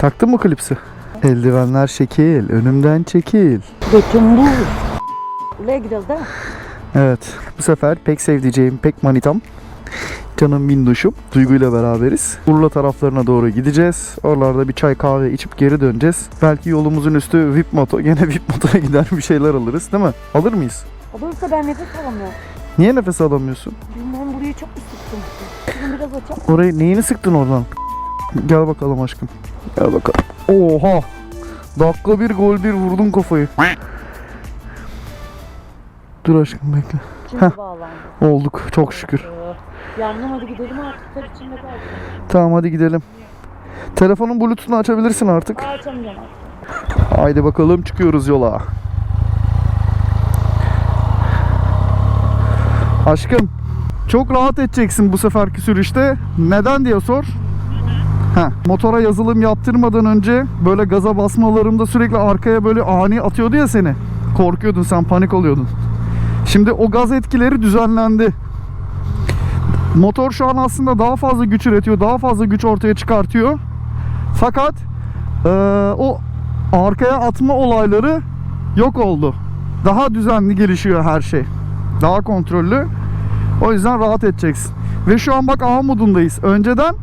Taktın mı klipsi? Eldivenler şekil, önümden çekil. Götüm bu. Buraya gidiyoruz değil mi? Evet, bu sefer pek sevdiceğim, pek manitam. Canım minnoşum. Duygu ile beraberiz. Urla taraflarına doğru gideceğiz. Oralarda bir çay kahve içip geri döneceğiz. Belki yolumuzun üstü VIP moto. Gene VIP motora gider bir şeyler alırız değil mi? Alır mıyız? Olursa ben nefes alamıyorum. Niye nefes alamıyorsun? Bilmem burayı çok mu sıktım? Şunu biraz açalım. Orayı neyini sıktın oradan? Gel bakalım aşkım. Gel bakalım. Oha! Dakika bir gol bir vurdun kafayı. Dur aşkım bekle. Şimdi Heh. bağlandı. Olduk çok şükür. Yandım hadi gidelim artık. Ter içinde. Tamam hadi gidelim. Telefonun bluetooth'unu açabilirsin artık. Açamayacağım artık. Haydi bakalım çıkıyoruz yola. Aşkım çok rahat edeceksin bu seferki sürüşte. Neden diye sor. Heh, motora yazılım yaptırmadan önce böyle gaza basmalarımda sürekli arkaya böyle ani atıyordu ya seni. Korkuyordun sen panik oluyordun. Şimdi o gaz etkileri düzenlendi. Motor şu an aslında daha fazla güç üretiyor, daha fazla güç ortaya çıkartıyor. Fakat eee, o arkaya atma olayları yok oldu. Daha düzenli gelişiyor her şey. Daha kontrollü. O yüzden rahat edeceksin. Ve şu an bak A modundayız. Önceden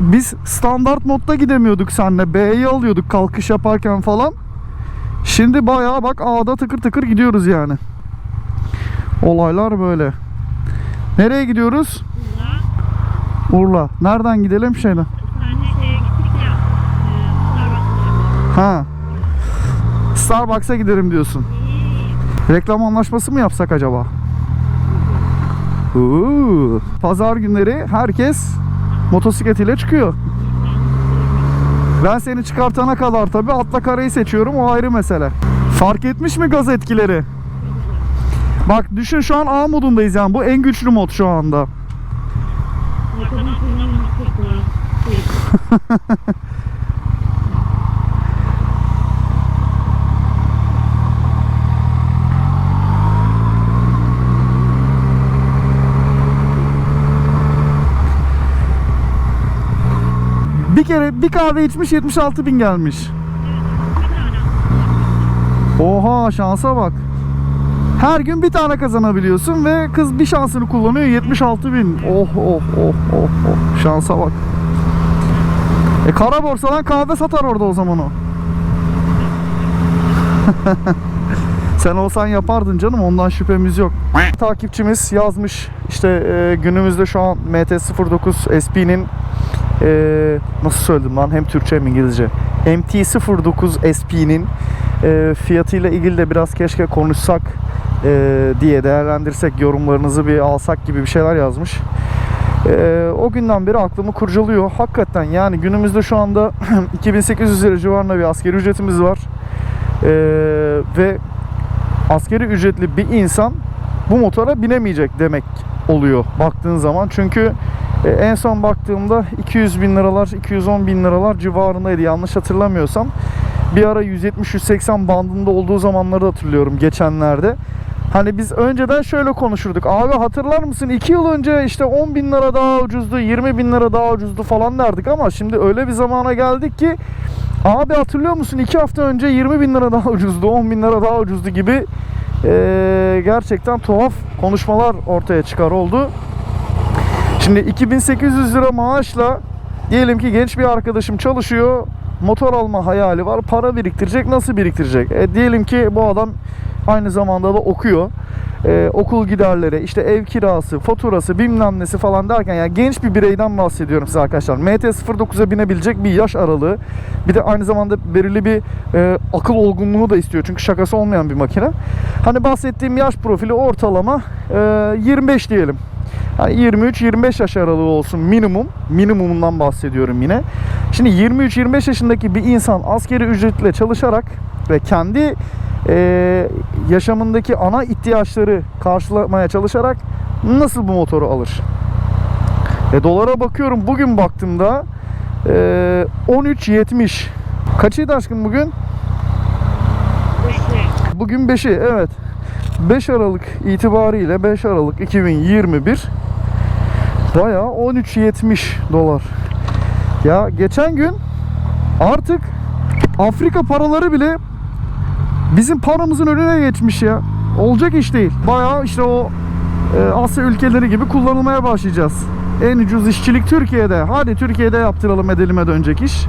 biz standart modda gidemiyorduk seninle. B'yi alıyorduk kalkış yaparken falan. Şimdi bayağı bak A'da tıkır tıkır gidiyoruz yani. Olaylar böyle. Nereye gidiyoruz? Urla. Nereden gidelim şeyden? Hani şeye gittik ya. e, Starbucks'a. Ha. Starbucks'a giderim diyorsun. Reklam anlaşması mı yapsak acaba? Uuu. Pazar günleri herkes motosikletiyle çıkıyor. Ben seni çıkartana kadar tabi atla karayı seçiyorum o ayrı mesele. Fark etmiş mi gaz etkileri? Bak düşün şu an A modundayız yani bu en güçlü mod şu anda. Bir kere bir kahve içmiş 76 bin gelmiş. Oha şansa bak. Her gün bir tane kazanabiliyorsun ve kız bir şansını kullanıyor 76 bin. Oh oh oh oh oh. Şansa bak. E kara borsadan kahve satar orada o zaman o. Sen olsan yapardın canım ondan şüphemiz yok. Takipçimiz yazmış işte e, günümüzde şu an MT-09 SP'nin e, nasıl söyledim lan hem Türkçe hem İngilizce MT-09 SP'nin e, fiyatıyla ilgili de biraz keşke konuşsak e, diye değerlendirsek yorumlarınızı bir alsak gibi bir şeyler yazmış. E, o günden beri aklımı kurcalıyor. Hakikaten yani günümüzde şu anda 2800 lira civarında bir askeri ücretimiz var. E, ve askeri ücretli bir insan bu motora binemeyecek demek oluyor baktığın zaman. Çünkü e, en son baktığımda 200 bin liralar, 210 bin liralar civarındaydı yanlış hatırlamıyorsam. Bir ara 170-180 bandında olduğu zamanları hatırlıyorum geçenlerde. Hani biz önceden şöyle konuşurduk. Abi hatırlar mısın 2 yıl önce işte 10 bin lira daha ucuzdu, 20 bin lira daha ucuzdu falan derdik ama şimdi öyle bir zamana geldik ki abi hatırlıyor musun 2 hafta önce 20 bin lira daha ucuzdu, 10 bin lira daha ucuzdu gibi eee, gerçekten tuhaf konuşmalar ortaya çıkar oldu. Şimdi 2800 lira maaşla diyelim ki genç bir arkadaşım çalışıyor. Motor alma hayali var. Para biriktirecek. Nasıl biriktirecek? E, diyelim ki bu adam aynı zamanda da okuyor. E, okul giderleri, işte ev kirası, faturası, bilmem nesi falan derken yani genç bir bireyden bahsediyorum size arkadaşlar. MT-09'a binebilecek bir yaş aralığı. Bir de aynı zamanda belirli bir e, akıl olgunluğu da istiyor. Çünkü şakası olmayan bir makine. Hani bahsettiğim yaş profili ortalama e, 25 diyelim. Yani 23-25 yaş aralığı olsun minimum. Minimumundan bahsediyorum yine. Şimdi 23-25 yaşındaki bir insan askeri ücretle çalışarak ve kendi e, yaşamındaki ana ihtiyaçları karşılamaya çalışarak nasıl bu motoru alır? E, dolara bakıyorum bugün baktığımda e, 13.70. Kaçıydı aşkım bugün? Bugün 5'i evet. 5 Aralık itibariyle 5 Aralık 2021 bayağı 13.70 dolar. Ya geçen gün Artık Afrika paraları bile bizim paramızın önüne geçmiş ya. Olacak iş değil. Bayağı işte o e, Asya ülkeleri gibi kullanılmaya başlayacağız. En ucuz işçilik Türkiye'de. Hadi Türkiye'de yaptıralım edelime dönecek iş.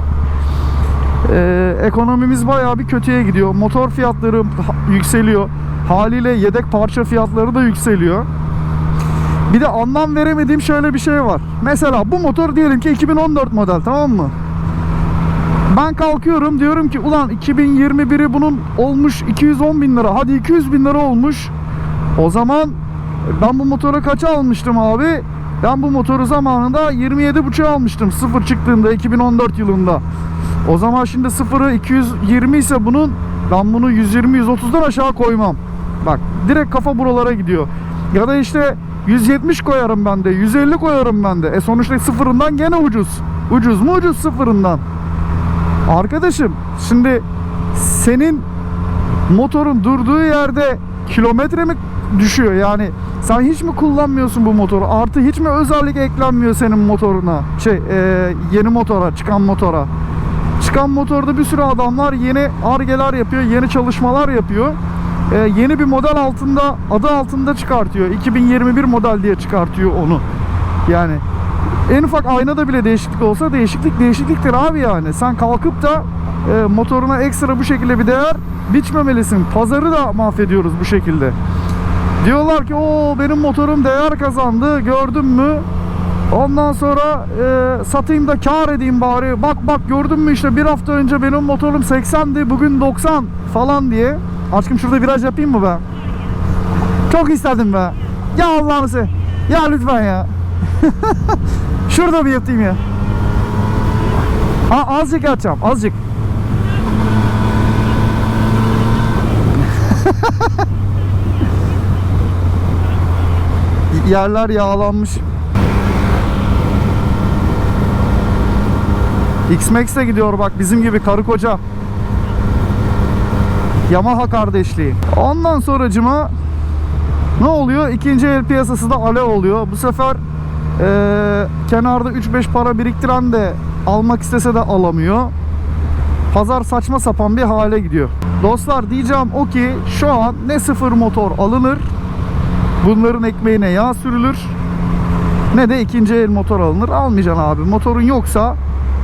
E, ekonomimiz bayağı bir kötüye gidiyor. Motor fiyatları yükseliyor. Haliyle yedek parça fiyatları da yükseliyor. Bir de anlam veremediğim şöyle bir şey var. Mesela bu motor diyelim ki 2014 model tamam mı? Ben kalkıyorum diyorum ki ulan 2021'i bunun olmuş 210 bin lira hadi 200 bin lira olmuş. O zaman ben bu motoru kaça almıştım abi? Ben bu motoru zamanında 27.5 almıştım sıfır çıktığında 2014 yılında. O zaman şimdi sıfırı 220 ise bunun ben bunu 120-130'dan aşağı koymam. Bak direkt kafa buralara gidiyor. Ya da işte 170 koyarım ben de 150 koyarım ben de. E sonuçta sıfırından gene ucuz. Ucuz mu ucuz sıfırından. Arkadaşım şimdi senin motorun durduğu yerde kilometre mi düşüyor yani sen hiç mi kullanmıyorsun bu motoru artı hiç mi özellik eklenmiyor senin motoruna şey e, yeni motora çıkan motora çıkan motorda bir sürü adamlar yeni argeler yapıyor yeni çalışmalar yapıyor E, yeni bir model altında adı altında çıkartıyor 2021 model diye çıkartıyor onu yani en ufak aynada bile değişiklik olsa değişiklik değişikliktir abi yani. Sen kalkıp da e, motoruna ekstra bu şekilde bir değer biçmemelisin. Pazarı da mahvediyoruz bu şekilde. Diyorlar ki o benim motorum değer kazandı gördün mü? Ondan sonra e, satayım da kar edeyim bari. Bak bak gördün mü işte bir hafta önce benim motorum 80'di bugün 90 falan diye. Aşkım şurada viraj yapayım mı be? Çok istedim be. Ya Allah'ını. Ya lütfen ya. Şurada bir yapayım ya. Ha, azıcık atacağım azıcık. Yerler yağlanmış. X-Max de gidiyor bak bizim gibi karı koca. Yamaha kardeşliği. Ondan sonracıma ne oluyor? İkinci el piyasası da alev oluyor. Bu sefer eee, kenarda 3-5 para biriktiren de almak istese de alamıyor. Pazar saçma sapan bir hale gidiyor. Dostlar diyeceğim o ki şu an ne sıfır motor alınır, bunların ekmeğine yağ sürülür, ne de ikinci el motor alınır. Almayacaksın abi. Motorun yoksa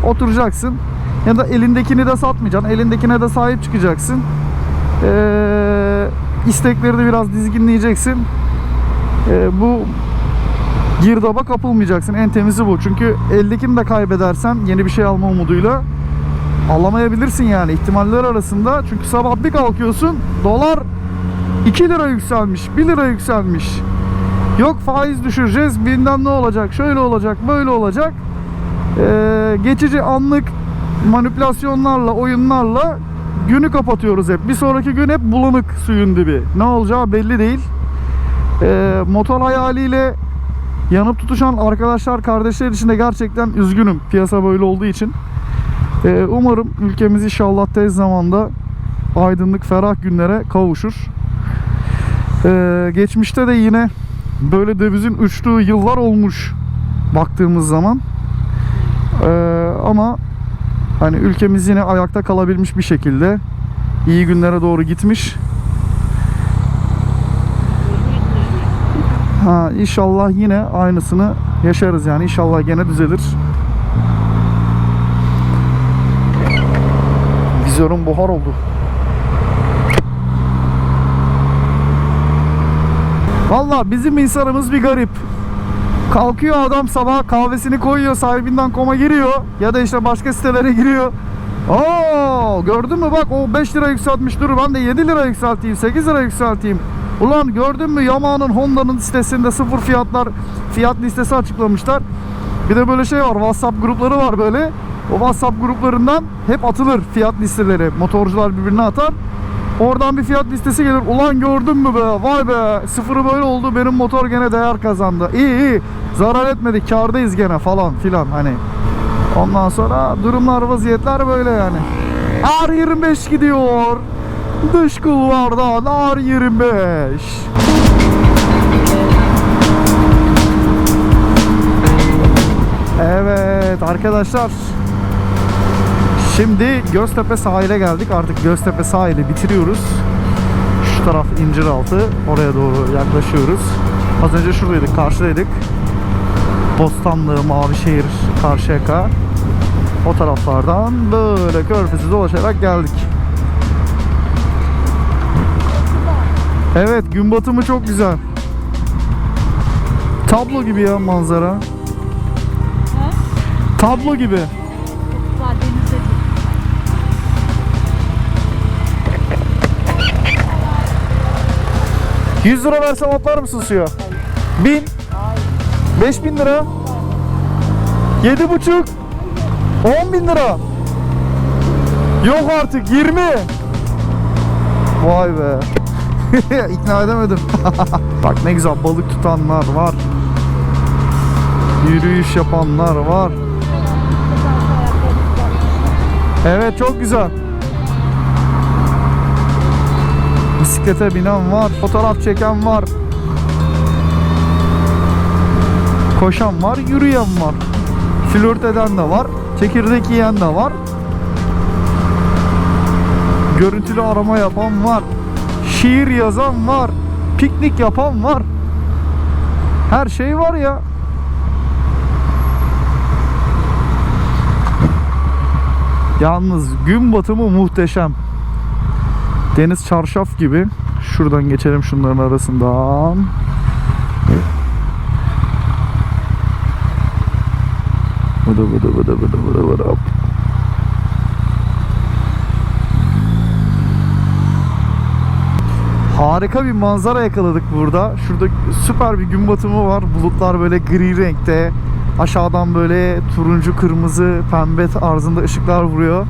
oturacaksın ya da elindekini de satmayacaksın. Elindekine de sahip çıkacaksın. Ee, istekleri de biraz dizginleyeceksin. Ee, bu girdaba kapılmayacaksın. En temizi bu. Çünkü eldekini de kaybedersen yeni bir şey alma umuduyla alamayabilirsin yani ihtimaller arasında. Çünkü sabah bir kalkıyorsun dolar 2 lira yükselmiş, 1 lira yükselmiş. Yok faiz düşüreceğiz, bilmem ne olacak, şöyle olacak, böyle olacak. Ee, geçici anlık manipülasyonlarla, oyunlarla günü kapatıyoruz hep. Bir sonraki gün hep bulanık suyun dibi. Ne olacağı belli değil. Ee, motor hayaliyle yanıp tutuşan arkadaşlar, kardeşler için de gerçekten üzgünüm. Piyasa böyle olduğu için. Ee, umarım ülkemiz inşallah tez zamanda aydınlık, ferah günlere kavuşur. Ee, geçmişte de yine böyle dövizin uçtuğu yıllar olmuş baktığımız zaman. Ee, ama hani ülkemiz yine ayakta kalabilmiş bir şekilde iyi günlere doğru gitmiş. Ha inşallah yine aynısını yaşarız yani inşallah gene düzelir. Vizörüm buhar oldu. Valla bizim insanımız bir garip. Kalkıyor adam sabah kahvesini koyuyor sahibinden koma giriyor ya da işte başka sitelere giriyor. Oo gördün mü bak o 5 lira yükseltmiş dur ben de 7 lira yükselteyim 8 lira yükselteyim. Ulan gördün mü Yamaha'nın Honda'nın sitesinde sıfır fiyatlar fiyat listesi açıklamışlar. Bir de böyle şey var WhatsApp grupları var böyle. O WhatsApp gruplarından hep atılır fiyat listeleri. Motorcular birbirine atar. Oradan bir fiyat listesi gelir. Ulan gördün mü be? Vay be. Sıfırı böyle oldu. Benim motor gene değer kazandı. İyi iyi. Zarar etmedik. Kardayız gene falan filan hani. Ondan sonra durumlar vaziyetler böyle yani. R25 gidiyor. Dış kulvardan R25. Evet arkadaşlar. Şimdi Göztepe sahile geldik. Artık Göztepe sahili bitiriyoruz. Şu taraf İnciraltı. Oraya doğru yaklaşıyoruz. Az önce şuradaydık, karşıdaydık. Bostanlı, Mavişehir, Karşıyaka. O taraflardan böyle körfezi dolaşarak geldik. Evet, gün batımı çok güzel. Tablo gibi ya manzara. Tablo gibi. 100 lira versem atlar mısın suya? 1000 5000 lira. 7 buçuk. 10 bin lira. Yok artık 20 Vay be. İkna edemedim. Bak ne güzel balık tutanlar var. Yürüyüş yapanlar var. Evet çok güzel Bisiklete binen var, fotoğraf çeken var. Koşan var, yürüyen var. Flört eden de var, çekirdek yiyen de var. Görüntülü arama yapan var. Şiir yazan var. Piknik yapan var. Her şey var ya. Yalnız gün batımı muhteşem. Deniz çarşaf gibi. Şuradan geçelim şunların arasından. Vıdı vıdı vıdı vıdı vıdı vıdı. Harika bir manzara yakaladık burada. Şurada süper bir gün batımı var. Bulutlar böyle gri renkte. Aşağıdan böyle turuncu, kırmızı, pembe tarzında ışıklar vuruyor.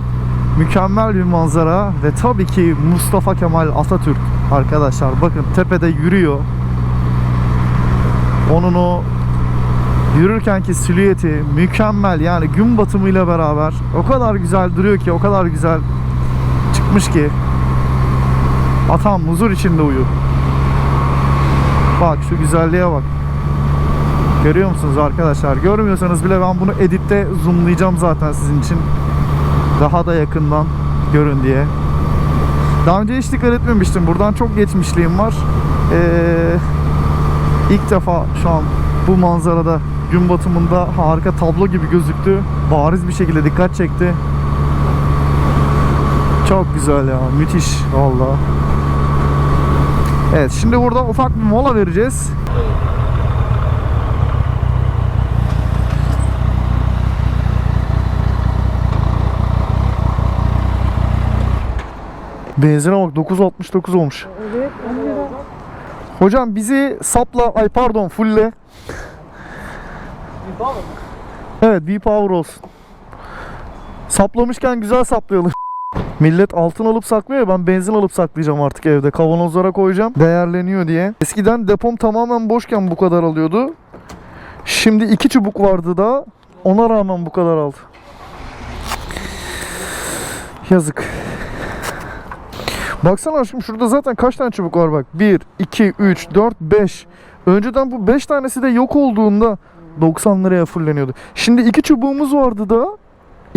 Mükemmel bir manzara ve tabii ki Mustafa Kemal Atatürk arkadaşlar bakın tepede yürüyor. Onun o yürürkenki silüeti mükemmel yani gün batımıyla beraber o kadar güzel duruyor ki o kadar güzel çıkmış ki atam huzur içinde uyu. Bak şu güzelliğe bak. Görüyor musunuz arkadaşlar? Görmüyorsanız bile ben bunu editte zoomlayacağım zaten sizin için daha da yakından görün diye. Daha önce hiç dikkat etmemiştim. Buradan çok geçmişliğim var. Ee, ilk defa şu an bu manzarada gün batımında harika tablo gibi gözüktü. Bariz bir şekilde dikkat çekti. Çok güzel ya. Müthiş valla. Evet şimdi burada ufak bir mola vereceğiz. Benzine bak 9.69 olmuş. Evet 10 lira. Hocam bizi sapla, ay pardon fulle. Evet V-Power olsun. Saplamışken güzel saplayalım. Millet altın alıp saklıyor ya ben benzin alıp saklayacağım artık evde. Kavanozlara koyacağım değerleniyor diye. Eskiden depom tamamen boşken bu kadar alıyordu. Şimdi iki çubuk vardı da ona rağmen bu kadar aldı. Yazık. Baksana aşkım şurada zaten kaç tane çubuk var bak. 1, 2, 3, 4, 5. Önceden bu 5 tanesi de yok olduğunda 90 liraya fulleniyordu. Şimdi iki çubuğumuz vardı da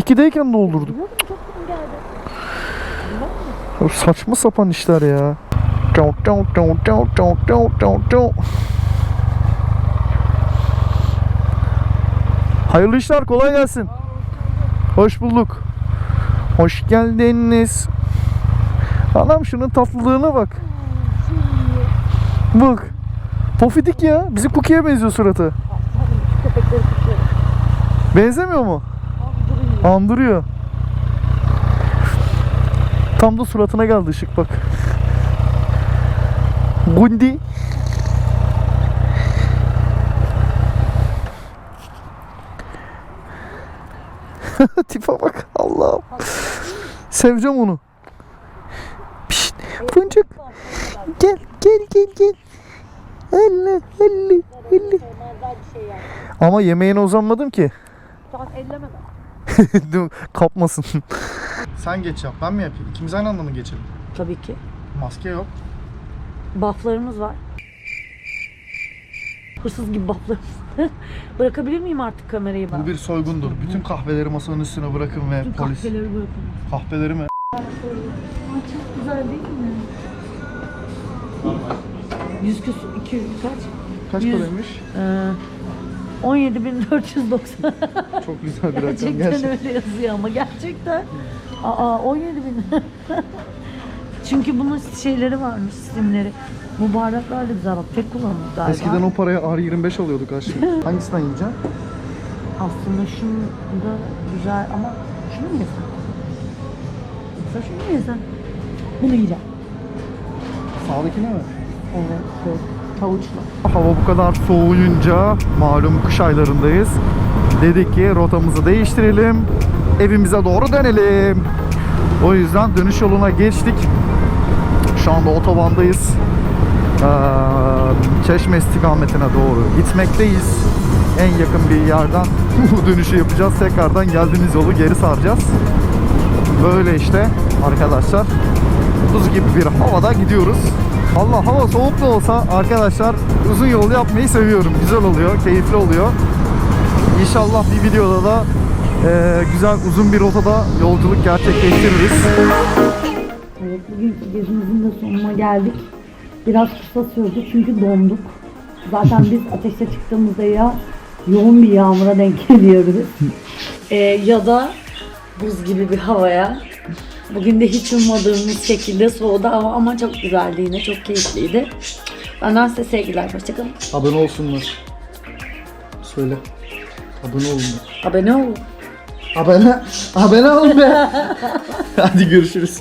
2'deyken doldurduk. Ya Saçma sapan işler ya. Hayırlı işler kolay gelsin. Hoş bulduk. Hoş geldiniz. Anam şunun tatlılığına bak. Bak. Pofidik ya. Bizim Cookie'ye benziyor suratı. Benzemiyor mu? Andırıyor. Andırıyor. Tam da suratına geldi ışık bak. Gundi. Tipe bak Allah'ım. Seveceğim onu. Boncuk. Gel gel gel gel. Elle elle elle. Ama yemeğine uzanmadım ki. Tamam ellemeden. Kapmasın. Sen geç yap. Ben mi yapayım? İkimiz aynı anda mı geçelim? Tabii ki. Maske yok. Bufflarımız var. hırsız gibi baklarız. Bırakabilir miyim artık kamerayı ben? Bu bir soygundur. Bütün kahveleri masanın üstüne bırakın ve Bütün polis. kahveleri bırakın. Kahveleri mi? Çok güzel değil mi? 100 küsur, 200 kaç? Kaç Yüz- paraymış? Ee, 17.490. Çok güzel bir rakam gerçekten gerçekten. öyle yazıyor ama gerçekten. Aa 17 bin. Çünkü bunun şeyleri varmış, simleri. Bu bardaklar da güzel bak, tek kullanımlık galiba. Eskiden o paraya R25 alıyorduk aşkım. Hangisinden yiyeceksin? Aslında şunu da güzel ama şunu mu yesem? Yoksa şunu mu yesem? Bunu yiyeceğim. Sağdakine mi? Evet, evet. Havuçla. Hava bu kadar soğuyunca malum kış aylarındayız. Dedik ki rotamızı değiştirelim. Evimize doğru dönelim. O yüzden dönüş yoluna geçtik. Şu anda otobandayız. Ee, Çeşme istikametine doğru gitmekteyiz. En yakın bir yerden dönüşü yapacağız. Tekrardan geldiğimiz yolu geri saracağız. Böyle işte arkadaşlar. Buz gibi bir havada gidiyoruz. Allah hava soğuk da olsa arkadaşlar uzun yol yapmayı seviyorum. Güzel oluyor, keyifli oluyor. İnşallah bir videoda da e, güzel uzun bir rotada yolculuk gerçekleştiririz. Evet, bugünkü gezimizin de sonuna geldik. Biraz kısa sürdü çünkü donduk. Zaten biz ateşe çıktığımızda ya yoğun bir yağmura denk geliyoruz. Ee, ya da buz gibi bir havaya. Bugün de hiç ummadığımız şekilde soğudu hava ama çok güzeldi yine, çok keyifliydi. Benden size sevgiler, hoşçakalın. Abone olsunlar. Söyle. Abone olun. Abone olun. Abone, abone olun be. Hadi görüşürüz.